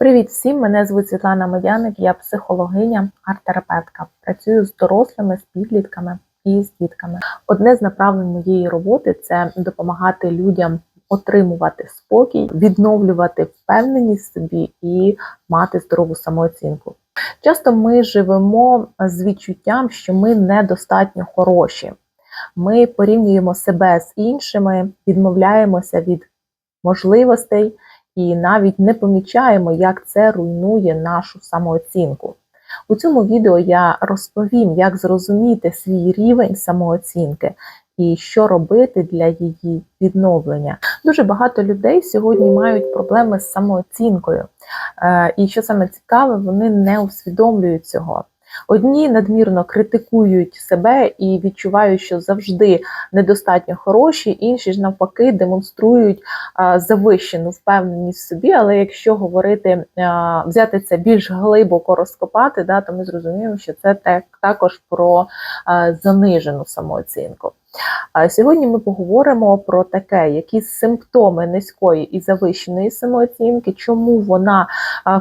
Привіт всім! Мене звуть Світлана Медяник, я психологиня, арт-терапевтка. Працюю з дорослими, з підлітками і з дітками. Одне з направлень моєї роботи це допомагати людям отримувати спокій, відновлювати впевненість в собі і мати здорову самооцінку. Часто ми живемо з відчуттям, що ми недостатньо хороші. Ми порівнюємо себе з іншими, відмовляємося від можливостей і навіть не помічаємо, як це руйнує нашу самооцінку. У цьому відео я розповім, як зрозуміти свій рівень самооцінки і що робити для її відновлення. Дуже багато людей сьогодні мають проблеми з самооцінкою, Е, і що саме цікаве, вони не усвідомлюють цього. Одні надмірно критикують себе і відчувають, що завжди недостатньо хороші, інші ж навпаки демонструють завищену впевненість в собі. Але якщо говорити, взяти це більш глибоко розкопати, да, то ми зрозуміємо, що це так, також про занижену самооцінку. Сьогодні ми поговоримо про таке, які симптоми низької і завищеної самооцінки, чому вона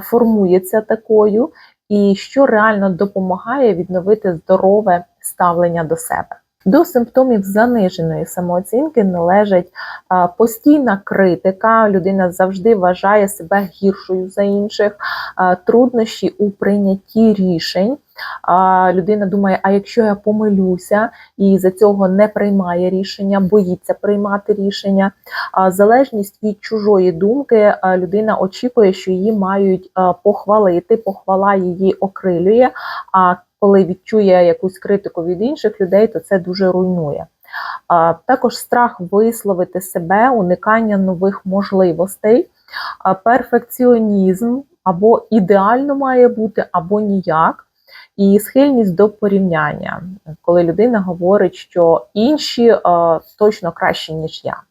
формується такою і що реально допомагає відновити здорове ставлення до себе. До симптомів заниженої самооцінки належать постійна критика, людина завжди вважає себе гіршою за інших, труднощі у прийнятті рішень. А, людина думає, а якщо я помилюся, і за цього не приймає рішення, боїться приймати рішення. А, залежність від чужої думки людина очікує, що її мають похвалити, похвала її окрилює. А коли відчує якусь критику від інших людей, то це дуже руйнує. Також страх висловити себе, уникання нових можливостей, перфекціонізм або ідеально має бути, або ніяк. І схильність до порівняння, коли людина говорить, що інші е, точно кращі, ніж я.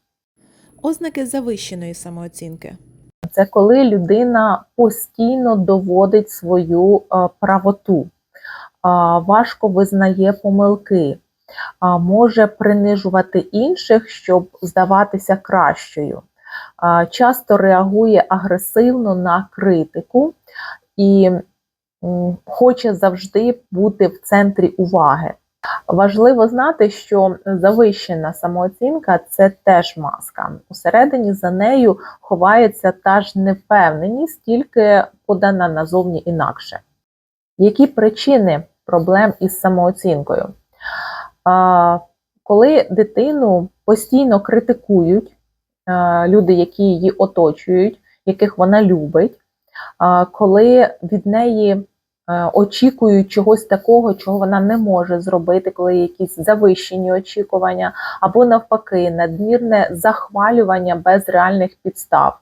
Ознаки завищеної самооцінки. Це коли людина постійно доводить свою е, правоту, е, важко визнає помилки, е, може принижувати інших, щоб здаватися кращою, часто реагує агресивно на критику і хоче завжди бути в центрі уваги. Важливо знати, що завищена самооцінка це теж маска. Усередині за нею ховається та ж невпевненість, тільки подана назовні інакше. Які причини проблем із самооцінкою? Коли дитину постійно критикують люди, які її оточують, яких вона любить, коли від неї е, очікують чогось такого, чого вона не може зробити, коли є якісь завищені очікування, або навпаки, надмірне захвалювання без реальних підстав.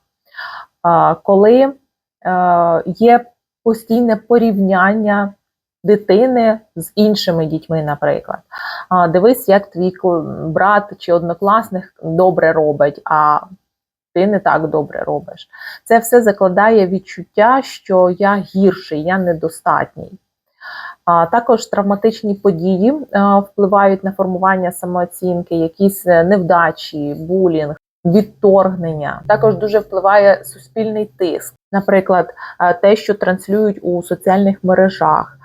Коли е, є постійне порівняння дитини з іншими дітьми, наприклад. Дивись, як твій брат чи однокласник добре робить, а ти не так добре робиш. Це все закладає відчуття, що я гірший, я недостатній. А також травматичні події впливають на формування самооцінки, якісь е, невдачі, булінг, відторгнення. Також дуже впливає суспільний тиск. Наприклад, те, що транслюють у соціальних мережах,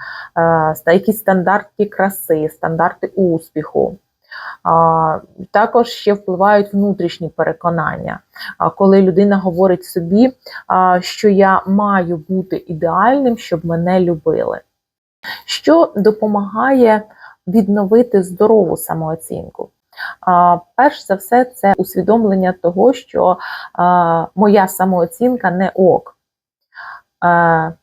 якісь стандарти краси, стандарти успіху. Також ще впливають внутрішні переконання. Коли людина говорить собі, що я маю бути ідеальним, щоб мене любили. Що допомагає відновити здорову самооцінку? Перш за все, це усвідомлення того, що моя самооцінка не ок.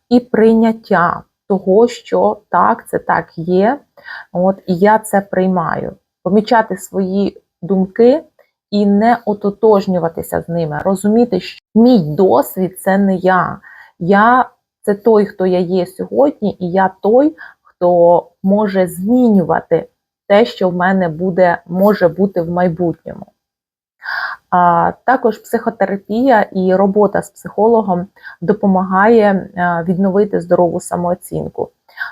І прийняття того, що так, це так є, от, і я це приймаю. Помічати свої думки і не ототожнюватися з ними, розуміти, що мій досвід це не я. Я це той, хто я є сьогодні, і я той, хто може змінювати те, що в мене буде, може бути в майбутньому. А також психотерапія і робота з психологом допомагає е, відновити здорову самооцінку,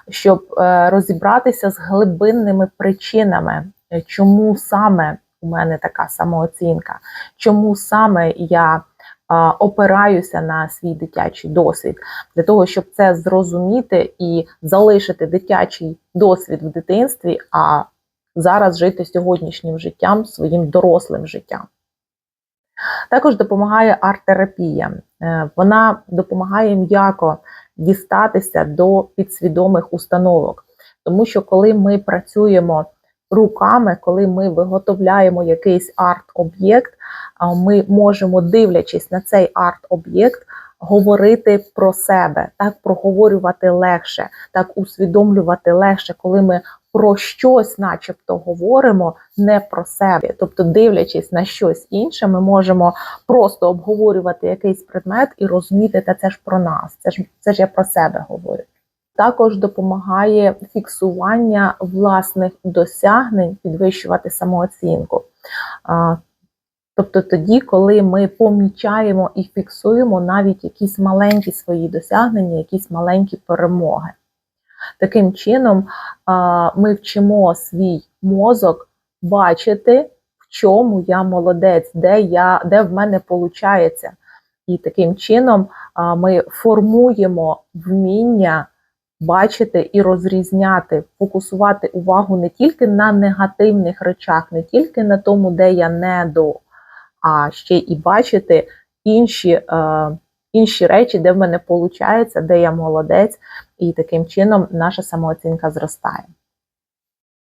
щоб е, розібратися з глибинними причинами, чому саме у мене така самооцінка, чому саме я опираюся на свій дитячий досвід для того, щоб це зрозуміти і залишити дитячий досвід в дитинстві, а зараз жити сьогоднішнім життям, своїм дорослим життям. Також допомагає арт-терапія. Е, Вона допомагає м'яко дістатися до підсвідомих установок. Тому що коли ми працюємо руками, коли ми виготовляємо якийсь арт-об'єкт, ми можемо, дивлячись на цей арт-об'єкт, говорити про себе, так проговорювати легше, так усвідомлювати легше, коли ми про щось, начебто, говоримо, не про себе. Тобто, дивлячись на щось інше, ми можемо просто обговорювати якийсь предмет і розуміти, та це ж про нас, це ж це ж я про себе говорю. Також допомагає фіксування власних досягнень, підвищувати самооцінку. Тобто тоді, коли ми помічаємо і фіксуємо навіть якісь маленькі свої досягнення, якісь маленькі перемоги. Таким чином, ми вчимо свій мозок бачити, в чому я молодець, де, я, де в мене виходить. І таким чином ми формуємо вміння бачити і розрізняти, фокусувати увагу не тільки на негативних речах, не тільки на тому, де я не до, а ще і бачити інші, е, інші речі, де в мене виходить, де я молодець, і таким чином наша самооцінка зростає.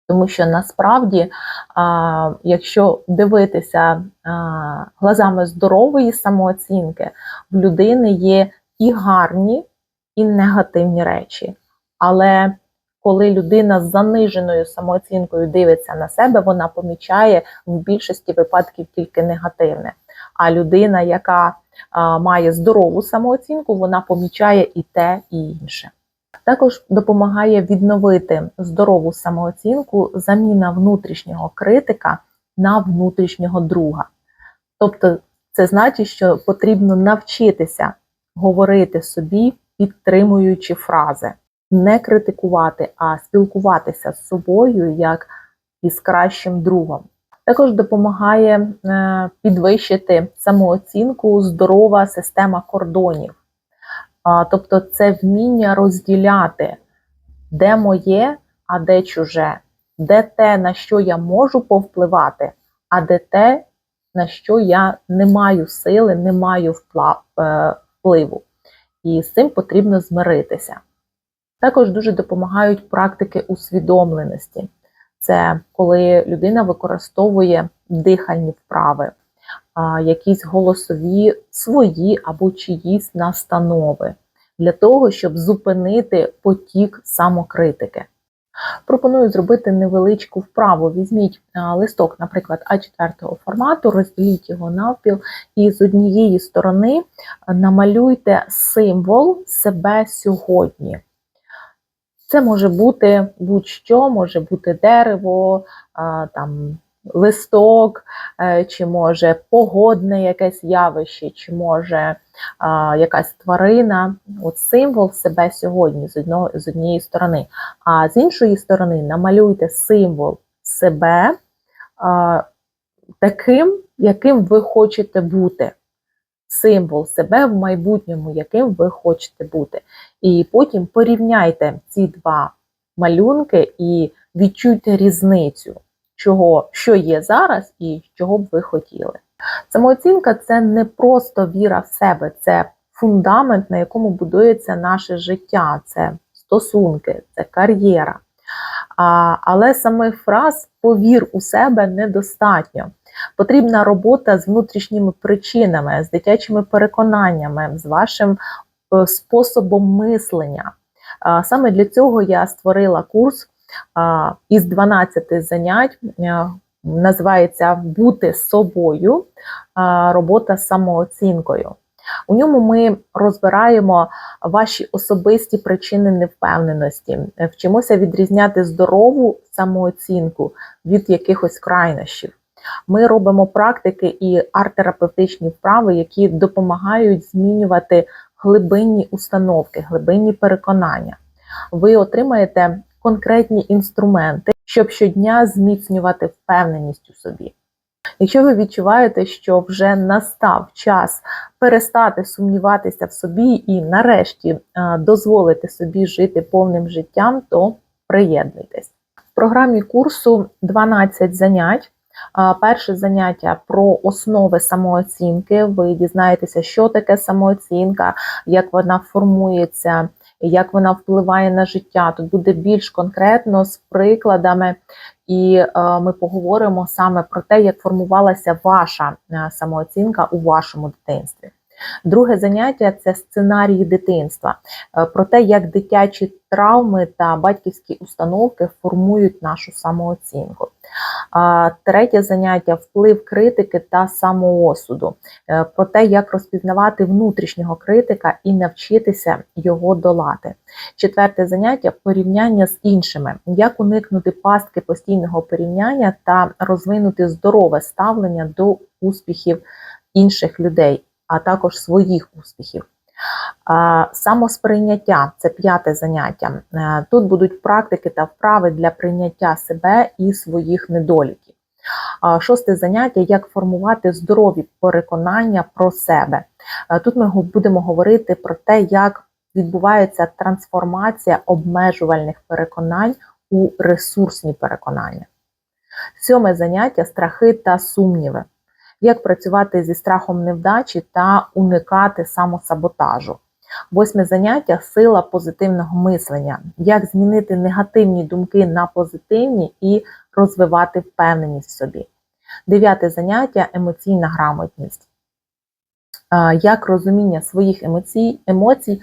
Тому що насправді, а, якщо дивитися а, глазами здорової самооцінки, в людини є і гарні, і негативні речі. Але коли людина з заниженою самооцінкою дивиться на себе, вона помічає в більшості випадків тільки негативне. А людина, яка а, має здорову самооцінку, вона помічає і те, і інше. Також допомагає відновити здорову самооцінку заміна внутрішнього критика на внутрішнього друга. Тобто, це значить, що потрібно навчитися говорити собі, підтримуючи фрази, не критикувати, а спілкуватися з собою як із кращим другом. Також допомагає е, підвищити самооцінку здорова система кордонів. Тобто це вміння розділяти, де моє, а де чуже, де те, на що я можу повпливати, а де те, на що я не маю сили, не маю е, впливу. І з цим потрібно змиритися. Також дуже допомагають практики усвідомленості. Це коли людина використовує дихальні вправи, якісь голосові свої або чиїсь настанови для того, щоб зупинити потік самокритики. Пропоную зробити невеличку вправу. Візьміть листок, наприклад, А4 формату, розділіть його навпіл, і з однієї сторони намалюйте символ себе сьогодні. Це може бути будь-що, може бути дерево, там, листок, е, чи може погодне якесь явище, чи може якась тварина. От символ себе сьогодні з, одного, з однієї сторони. А з іншої сторони намалюйте символ себе таким, яким ви хочете бути. Символ себе в майбутньому, яким ви хочете бути. І потім порівняйте ці два малюнки і відчуйте різницю, чого, що є зараз і чого б ви хотіли. Самооцінка це не просто віра в себе, це фундамент, на якому будується наше життя, це стосунки, це кар'єра. А, Але самих фраз повір у себе недостатньо. Потрібна робота з внутрішніми причинами, з дитячими переконаннями, з вашим е, способом мислення. Саме для цього я створила курс із 12 занять. е, Називається Бути собою, робота з самооцінкою. У ньому ми розбираємо ваші особисті причини невпевненості, е, вчимося відрізняти здорову самооцінку від якихось крайнощів. Ми робимо практики і арт-терапевтичні вправи, які допомагають змінювати глибинні установки, глибинні переконання. Ви отримаєте конкретні інструменти, щоб щодня зміцнювати впевненість у собі. Якщо ви відчуваєте, що вже настав час перестати сумніватися в собі і нарешті е, дозволити собі жити повним життям, то приєднуйтесь. В програмі курсу 12 занять. Перше заняття про основи самооцінки. Ви дізнаєтеся, що таке самооцінка, як вона формується, як вона впливає на життя. Тут буде більш конкретно з прикладами, і е, ми поговоримо саме про те, як формувалася ваша е, самооцінка у вашому дитинстві. Друге заняття це сценарії дитинства, е, про те, як дитячі травми та батьківські установки формують нашу самооцінку. Третє заняття вплив критики та самоосуду, Е, про те, як розпізнавати внутрішнього критика і навчитися його долати. Четверте заняття порівняння з іншими, як уникнути пастки постійного порівняння та розвинути здорове ставлення до успіхів інших людей, а також своїх успіхів. Самосприйняття це п'яте заняття. Е, Тут будуть практики та вправи для прийняття себе і своїх недоліків. Шосте заняття як формувати здорові переконання про себе. Е, Тут ми будемо говорити про те, як відбувається трансформація обмежувальних переконань у ресурсні переконання. Сьоме заняття страхи та сумніви. Як працювати зі страхом невдачі та уникати самосаботажу. Восьме заняття сила позитивного мислення. Як змінити негативні думки на позитивні і розвивати впевненість в собі. Дев'яте заняття емоційна грамотність. Як розуміння своїх емоцій, емоцій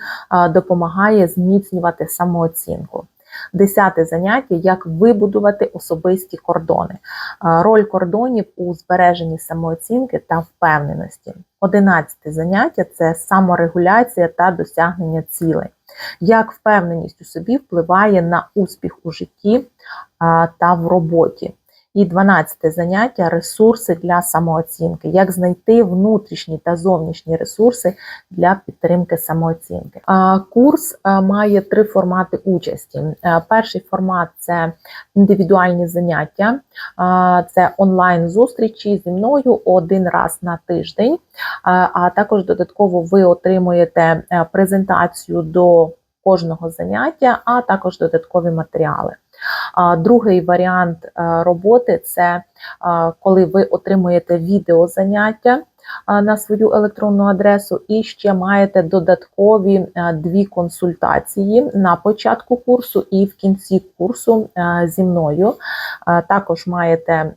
допомагає зміцнювати самооцінку. Десяте заняття як вибудувати особисті кордони. Роль кордонів у збереженні самооцінки та впевненості. Одинадцяте заняття це саморегуляція та досягнення цілей. Як впевненість у собі впливає на успіх у житті та в роботі. І 12 заняття ресурси для самооцінки. Як знайти внутрішні та зовнішні ресурси для підтримки самооцінки. Курс має три формати участі. Перший формат це індивідуальні заняття, це онлайн зустрічі зі мною один раз на тиждень. А а також додатково ви отримуєте е, презентацію до кожного заняття, а також додаткові матеріали. Другий варіант е, роботи це коли ви отримуєте відеозаняття на свою електронну адресу і ще маєте додаткові е, дві консультації на початку курсу і в кінці курсу е, зі мною. Також маєте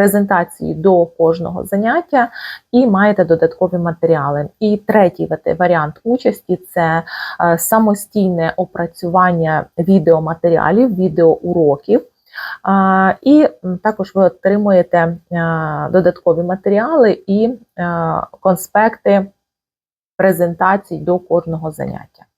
презентації до кожного заняття і маєте додаткові матеріали. І третій варіант участі це е, самостійне опрацювання відеоматеріалів, відеоуроків. І також ви отримуєте е, додаткові матеріали і е, конспекти презентацій до кожного заняття.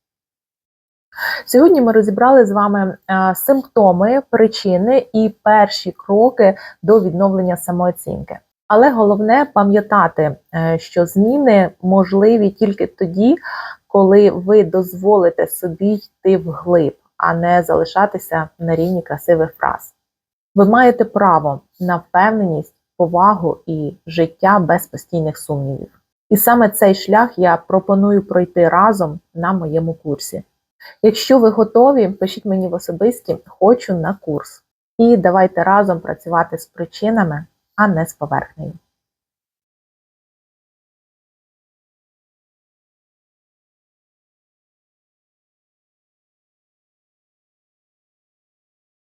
Сьогодні ми розібрали з вами е, симптоми, причини і перші кроки до відновлення самооцінки. Але головне пам'ятати, е, що зміни можливі тільки тоді, коли ви дозволите собі йти вглиб, а не залишатися на рівні красивих фраз. Ви маєте право на впевненість, повагу і життя без постійних сумнівів. І саме цей шлях я пропоную пройти разом на моєму курсі. Якщо ви готові, пишіть мені в особисті хочу на курс. І давайте разом працювати з причинами, а не з поверхнею.